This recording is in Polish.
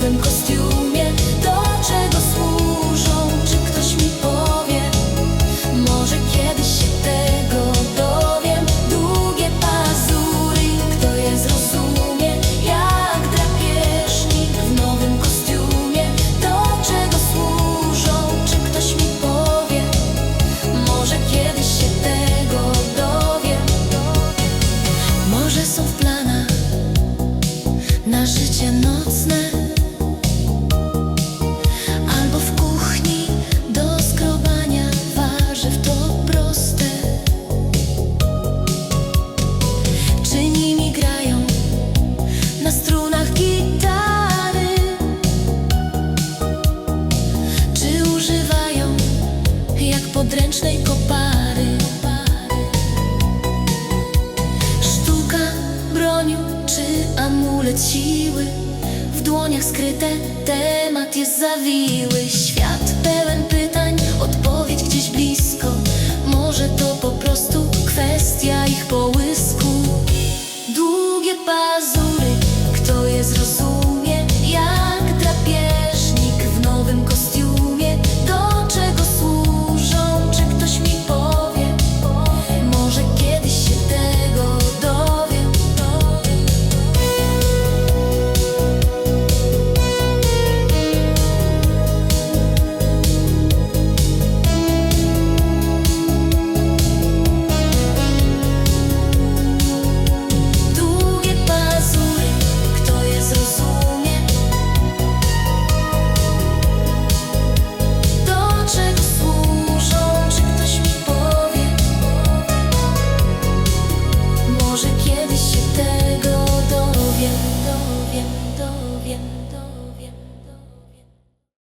nowym kostiumie Do czego służą? Czy ktoś mi powie? Może kiedyś się tego dowiem Długie pazury, kto je zrozumie? Jak drapieżnik w nowym kostiumie Do czego służą? Czy ktoś mi powie? Może kiedyś się tego dowiem Może są w planach na życie nocne podręcznej kopary. Sztuka, bronił czy amulet siły. W dłoniach skryte temat jest zawiły. Świat pełen pytań.